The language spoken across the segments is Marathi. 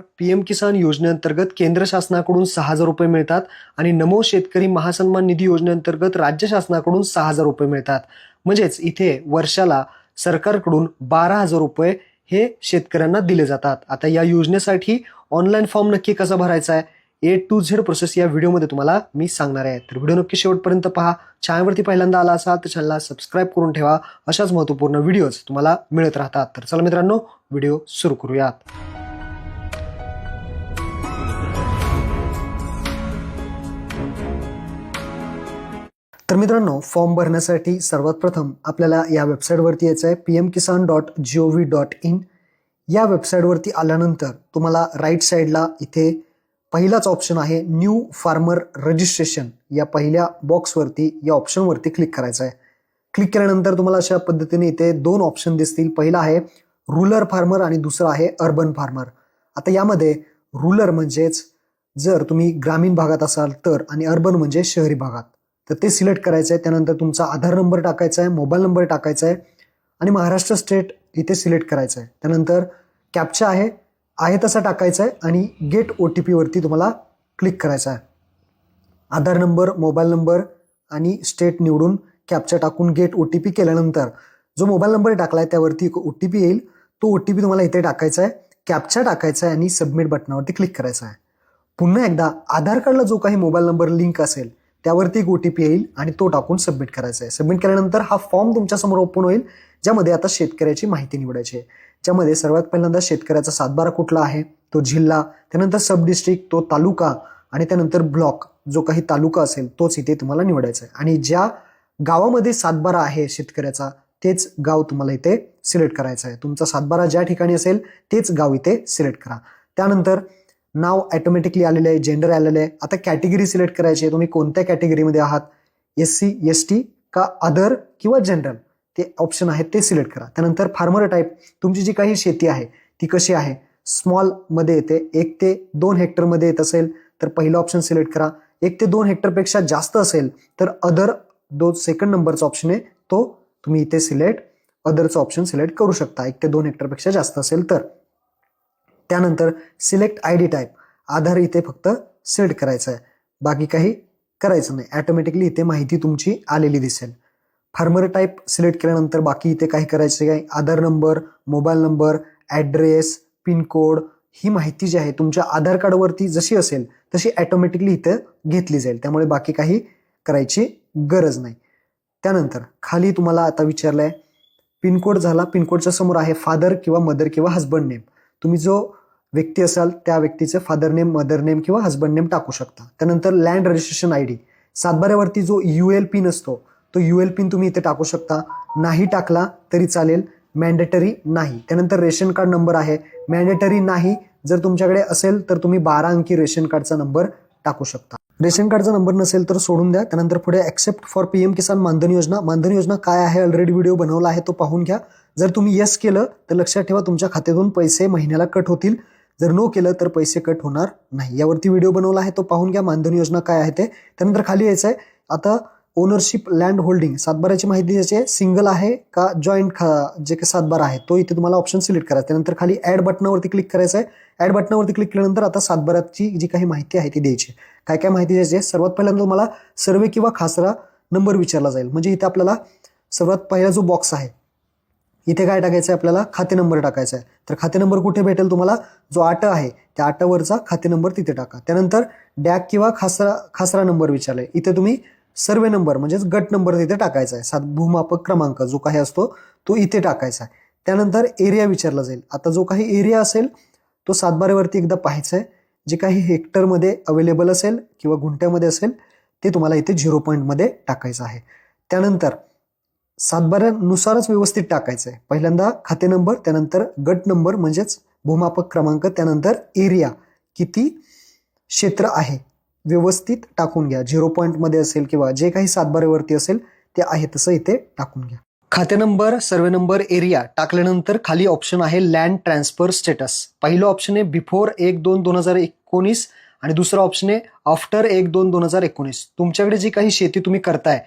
पी एम किसान योजनेअंतर्गत केंद्र शासनाकडून सहा हजार रुपये मिळतात आणि नमो शेतकरी महासन्मान निधी योजनेअंतर्गत राज्य शासनाकडून सहा हजार रुपये मिळतात. म्हणजेच इथे वर्षाला सरकारकडून बारा हजार रुपये हे शेतकऱ्यांना दिले जातात. आता या योजनेसाठी ऑनलाईन फॉर्म नक्की कसा भरायचा आहे? ए टू झेड प्रोसेस या व्हिडिओमध्ये तुम्हाला मी सांगणार आहे. तर व्हिडिओ नक्की शेवटपर्यंत पहा. चॅनलवरती पहिल्यांदा आला असाल तर चॅनलला सबस्क्राईब करून ठेवा. अशाच महत्त्वपूर्ण व्हिडिओज तुम्हाला मिळत राहतात. तर चला मित्रांनो व्हिडिओ सुरू करूयात. तर मित्रांनो फॉर्म भरण्यासाठी सर्वात प्रथम आपल्याला या वेबसाईटवरती यायचं आहे P M Kisan dot G O V dot in या वेबसाईटवरती आल्यानंतर तुम्हाला राईट साईडला इथे पहिलाच ऑप्शन आहे न्यू फार्मर रजिस्ट्रेशन या पहिल्या बॉक्सवरती या ऑप्शनवरती क्लिक करायचं आहे क्लिक केल्यानंतर तुम्हाला अशा पद्धतीने इथे दोन ऑप्शन दिसतील. पहिला आहे रुलर फार्मर आणि दुसरा आहे अर्बन फार्मर आता यामध्ये रुलर म्हणजेच जर तुम्ही ग्रामीण भागात असाल तर आणि अर्बन म्हणजे शहरी भागात. तर ते सिलेक्ट करायचं आहे. त्यानंतर तुमचा आधार नंबर टाकायचा आहे मोबाईल नंबर टाकायचा आहे आणि महाराष्ट्र स्टेट इथे सिलेक्ट करायचं आहे. त्यानंतर कॅप्चा आहे आहे तसा टाकायचा आहे आणि गेट ओ टी पीवरती तुम्हाला क्लिक करायचं आहे. आधार नंबर मोबाईल नंबर आणि स्टेट निवडून कॅप्चा टाकून गेट ओ टी पी केल्यानंतर जो मोबाईल नंबर टाकला आहे त्यावरती एक ओ टी पी येईल. तो ओ टी पी तुम्हाला इथे टाकायचा आहे. कॅप्चा टाकायचा आहे आणि सबमिट बटनावरती क्लिक करायचं आहे. पुन्हा एकदा आधार कार्डला जो काही मोबाईल नंबर लिंक असेल त्यावरती एक ओ टी पी येईल आणि तो टाकून सबमिट करायचा आहे. सबमिट केल्यानंतर हा फॉर्म तुमच्यासमोर ओपन होईल ज्यामध्ये आता शेतकऱ्याची माहिती निवडायची आहे. ज्यामध्ये सर्वात पहिल्यांदा शेतकऱ्याचा सातबारा कुठला आहे तो जिल्हा त्यानंतर सब डिस्ट्रिक्ट तो तालुका आणि त्यानंतर ब्लॉक जो काही तालुका असेल तोच इथे तुम्हाला निवडायचा आहे. आणि ज्या गावामध्ये सातबारा आहे शेतकऱ्याचा तेच गाव तुम्हाला इथे सिलेक्ट करायचं आहे. तुमचा सातबारा ज्या ठिकाणी असेल तेच गाव इथे सिलेक्ट करा. त्यानंतर नाव ॲटोमॅटिकली आलेलं आहे जेंडर आलेलं आहे. आता कॅटेगरी सिलेक्ट करायची आहे तुम्ही कोणत्या कॅटेगरीमध्ये आहात? एस सी एस टी का अदर किंवा जनरल ते ऑप्शन आहेत ते सिलेक्ट करा. त्यानंतर फार्मर टाईप तुमची जी काही शेती आहे ती कशी आहे? स्मॉलमध्ये येते एक ते दोन हेक्टरमध्ये येत असेल तर पहिलं ऑप्शन सिलेक्ट करा. एक ते दोन हेक्टरपेक्षा जास्त असेल तर अदर दो सेकंड नंबरचा ऑप्शन आहे तो तुम्ही इथे सिलेक्ट अदरचं ऑप्शन सिलेक्ट करू शकता. एक ते दोन हेक्टरपेक्षा जास्त असेल तर. त्यानंतर select I D type. Aadhaar इथे फक्त सिलेक्ट करायचं आहे. बाकी काही करायचं नाही. ॲटोमॅटिकली इथे माहिती तुमची आलेली दिसेल. फार्मर टाईप सिलेक्ट केल्यानंतर बाकी इथे काही करायचं काय? Aadhaar number mobile number address pin code ही माहिती जी आहे तुमच्या आधार कार्डवरती जशी असेल तशी ॲटोमॅटिकली इथं घेतली जाईल. त्यामुळे बाकी काही करायची गरज नाही. त्यानंतर खाली तुम्हाला आता विचारलं आहे पिनकोड झाला. पिनकोडच्या समोर आहे फादर किंवा मदर किंवा हस्बंड नेम तुम्ही जो व्यक्ती असाल त्या व्यक्तीचे फादर नेम मदर नेम किंवा हस्बंड नेम टाकू शकता. त्यानंतर लँड रजिस्ट्रेशन आय डी सातबाऱ्यावरती जो यू एल पिन असतो तो यू एल पिन तुम्ही इथे टाकू शकता. नाही टाकला तरी चालेल मॅन्डेटरी नाही. त्यानंतर रेशन कार्ड नंबर आहे. मॅन्डेटरी नाही जर तुमच्याकडे असेल तर तुम्ही बारा अंकी रेशन कार्डचा नंबर टाकू शकता. रेशन कार्डचा नंबर नसेल तर सोडून द्या. त्यानंतर पुढे accept for P M Kisan Maandhan Yojana. मानधन योजना काय आहे? ऑलरेडी व्हिडिओ बनवला आहे तो पाहून घ्या. जर तुम्ही येस केलं तर लक्षात ठेवा तुमच्या खात्यातून पैसे महिन्याला कट होतील. जर नो केलं तर पैसे कट होणार नाही. यावरती व्हिडिओ बनवला आहे तो पाहून घ्या मानधन योजना काय आहे ते. त्यानंतर खाली यायचं आहे आता ओनरशिप लँड होल्डिंग सातबाराची माहिती द्यायची आहे सिंगल आहे का जॉईंट खा जे काही सातबारा आहे तो इथे तुम्हाला ऑप्शन सिलेक्ट करायचा. त्यानंतर खाली ॲड बटनावरती क्लिक करायचं आहे ॲड बटनावरती क्लिक केल्यानंतर आता सातबाराची जी काही माहिती आहे ती द्यायची. काय काय माहिती द्यायची? आहे सर्वात पहिल्यांदा तुम्हाला सर्वे किंवा खासरा नंबर विचारला जाईल. म्हणजे इथे आपल्याला सर्वात पहिला जो बॉक्स आहे इथे काय टाकायचं आहे आपल्याला? खाते नंबर टाकायचा आहे तर खाते नंबर कुठे भेटेल तुम्हाला? जो आट आहे त्या आटावरचा खाते नंबर तिथे टाका. त्यानंतर डॅक किंवा खासरा खासरा नंबर विचारलाय. इथे तुम्ही सर्वे नंबर म्हणजेच गट नंबर तिथे टाकायचा आहे सात भूमापक क्रमांक जो काही असतो तो इथे टाकायचा आहे. त्यानंतर एरिया विचारला जाईल. आता जो काही एरिया असेल तो सातबाऱ्यावरती एकदा पाहायचा आहे. जे काही हेक्टरमध्ये अवेलेबल असेल किंवा गुंठ्यामध्ये असेल ते तुम्हाला इथे झिरो पॉईंटमध्ये टाकायचं आहे. त्यानंतर सातबाऱ्यानुसारच व्यवस्थित टाकायचं आहे. पहिल्यांदा खाते नंबर त्यानंतर गट नंबर म्हणजेच भूमापक क्रमांक त्यानंतर एरिया किती क्षेत्र आहे. व्यवस्थित टाकून घ्या. झिरो पॉईंटमध्ये असेल किंवा जे काही सातबारेवरती असेल ते आहे तसं इथे टाकून घ्या. खाते नंबर सर्वे नंबर एरिया टाकल्यानंतर खाली ऑप्शन आहे लँड ट्रान्सफर स्टेटस पहिलं ऑप्शन आहे बिफोर एक दोन दोन हजार एकोणीस आणि दुसरं ऑप्शन आहे आफ्टर एक दोन दोन हजार एकोणीस. तुमच्याकडे जी काही शेती तुम्ही करताय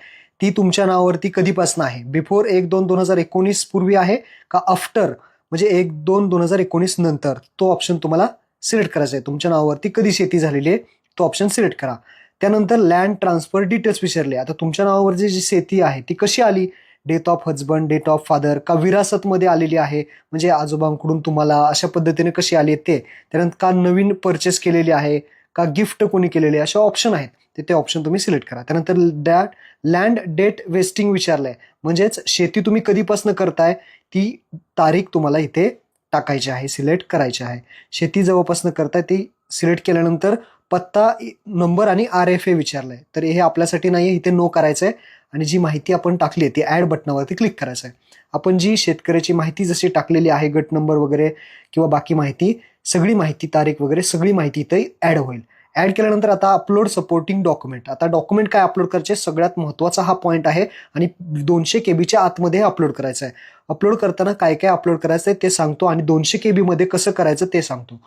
ती तुमच्या नावावरती कधीपासून आहे? बिफोर एक दोन दोन हजार एकोणीस पूर्वी आहे का आफ्टर म्हणजे एक दोन दोन हजार एकोणीस नंतर? तो ऑप्शन तुम्हाला सिलेक्ट करायचा आहे. तुमच्या नावावरती कधी शेती झालेली आहे? तो ऑप्शन सिलेक्ट करा. त्यानंतर लँड ट्रान्सफर डिटेल्स विचारले आता तुमच्या नावावरची जी शेती आहे ती कशी आली? Date of husband date of father का विरासतमध्ये आलेली आहे? म्हणजे आजोबांकडून तुम्हाला अशा पद्धतीने कशी आली ते? त्यानंतर का नवीन परचेस केलेली आहे? का गिफ्ट कोणी केलेली आहे? अशा ऑप्शन आहेत. ते ते ऑप्शन तुम्ही सिलेक्ट करा. त्यानंतर दॅट लँड डेट वेस्टिंग विचारलंय. म्हणजेच शेती तुम्ही कधीपासून करताय? ती तारीख तुम्हाला इथे टाकायची आहे सिलेक्ट करायची आहे. शेती जवळपासून करताय ती सिलेक्ट केल्यानंतर पत्ता नंबर आणि आर एफ ए विचारलं आहे तर हे आपल्यासाठी नाही आहे इथे नो करायचं आहे आणि जी माहिती आपण टाकली आहे ती ॲड बटनावरती क्लिक करायचं आहे आपण जी शेतकऱ्याची माहिती जशी टाकलेली आहे गट नंबर वगैरे किंवा बाकी माहिती सगळी माहिती तारीख वगैरे सगळी माहिती इथे ॲड होईल. ॲड केल्यानंतर आता अपलोड सपोर्टिंग डॉक्युमेंट आता डॉक्युमेंट काय अपलोड करायचे? सगळ्यात महत्त्वाचा हा पॉईंट आहे आणि दोनशे के बीच्या आतमध्ये अपलोड करायचं आहे. अपलोड करताना काय काय अपलोड करायचं आहे ते सांगतो आणि दोनशे के बीमध्ये कसं करायचं ते सांगतो.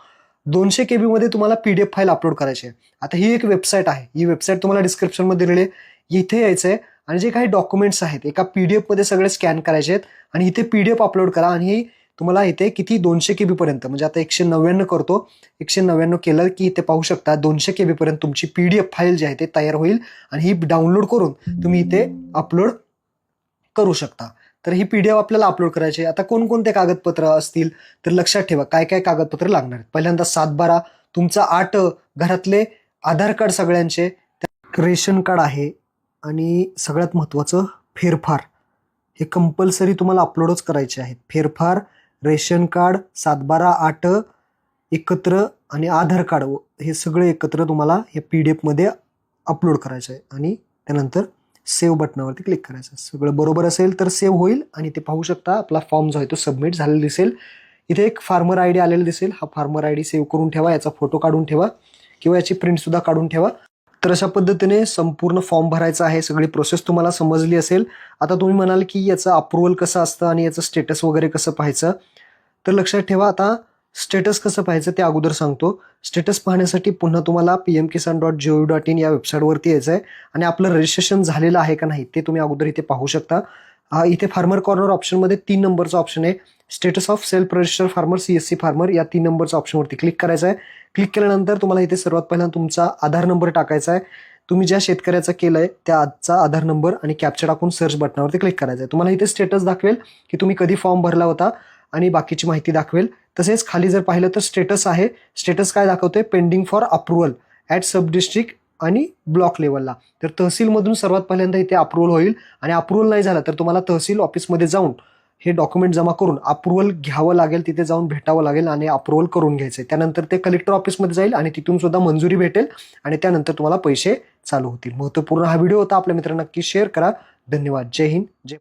दोनशे के बीमध्ये तुम्हाला P D F file upload करायची आहे. आता ही एक वेबसाईट आहे. ही वेबसाईट तुम्हाला डिस्क्रिप्शनमध्ये दिलेली आहे. इथे यायचं आहे आणि जे काही डॉक्युमेंट्स आहेत एका पी डी एफमध्ये सगळे स्कॅन करायचे आहेत आणि इथे पी डी एफ अपलोड करा आणि ही तुम्हाला इथे किती दोनशे के बीपर्यंत म्हणजे आता एकशे नव्याण्णव करतो एकशे नव्याण्णव केलं की इथे पाहू शकता दोनशे के बीपर्यंत तुमची पी डी एफ फाईल जी आहे ते तयार होईल आणि ही डाउनलोड करून तुम्ही इथे अपलोड करू शकता. तर ही पी डी एफ आपल्याला अपलोड करायची आहे. आता कोणकोणते कागदपत्र असतील तर लक्षात ठेवा काय काय कागदपत्र लागणार आहेत. पहिल्यांदा सातबारा तुमचा आठ घरातले आधार कार्ड सगळ्यांचे रेशन कार्ड आहे आणि सगळ्यात महत्त्वाचं फेरफार. हे कंपल्सरी तुम्हाला अपलोडच करायचे आहेत. फेरफार रेशन कार्ड सातबारा आठ एकत्र आणि आधार कार्ड हे सगळे एकत्र तुम्हाला हे पी डी एफमध्ये अपलोड करायचं आहे. आणि त्यानंतर सेव्ह बटनावरती क्लिक करायचं सगळं बरोबर असेल तर सेव्ह होईल आणि ते पाहू शकता आपला फॉर्म जो आहे तो सबमिट झालेला दिसेल. इथे एक फार्मर आय डी आलेला दिसेल. हा फार्मर आय डी सेव्ह करून ठेवा याचा फोटो काढून ठेवा किंवा याची प्रिंटसुद्धा काढून ठेवा. तर अशा पद्धतीने संपूर्ण फॉर्म भरायचा आहे. सगळी प्रोसेस तुम्हाला समजली असेल. आता तुम्ही म्हणाल की याचं अप्रुव्हल कसं असतं आणि याचं स्टेटस वगैरे कसं पाहायचं? तर लक्षात ठेवा आता स्टेटस कसं पाहायचं ते अगोदर सांगतो. स्टेटस पाहण्यासाठी पुन्हा तुम्हाला P M Kisan dot G O dot in या वेबसाईटवरती यायचं आहे आणि आपलं रजिस्ट्रेशन झालेलं आहे का नाही ते तुम्ही अगोदर इथे पाहू शकता. इथे फार्मर कॉर्नर ऑप्शनमध्ये तीन नंबरचा ऑप्शन आहे. Status of self register farmer C S C farmer या तीन नंबरच्या ऑप्शनवरती क्लिक करायचं आहे क्लिक केल्यानंतर तुम्हाला इथे सर्वात पहिला तुमचा आधार नंबर टाकायचा आहे तुम्ही ज्या शेतकऱ्याचा केलं आहे त्या आजचा आधार नंबर आणि कॅप्चर टाकून सर्च बटनावरती क्लिक करायचं आहे तुम्हाला इथे स्टेटस दाखवेल की तुम्ही कधी फॉर्म भरला होता. आणि बाकीची माहिती दाखवेल. तसेच खाली जर पाहिलं तर स्टेटस आहे. स्टेटस काय दाखवते pending for approval at sub district आणि ब्लॉक लेवलला तर तहसीलमधून सर्वात पहिल्यांदा इथे अप्रुव्हल होईल आणि अप्रुव्हल नाही झालं तर तुम्हाला तहसील ऑफिसमध्ये जाऊन हे डॉक्युमेंट जमा करून अप्रुव्हल घ्यावं लागेल तिथे जाऊन भेटावं लागेल आणि अप्रुव्हल करून घ्यायचं आहे त्यानंतर ते कलेक्टर ऑफिसमध्ये जाईल आणि तिथून सुद्धा मंजुरी भेटेल आणि त्यानंतर तुम्हाला पैसे चालू होतील. महत्त्वपूर्ण हा व्हिडिओ होता. आपल्या मित्रांना नक्की शेअर करा. धन्यवाद. जय हिंद. जय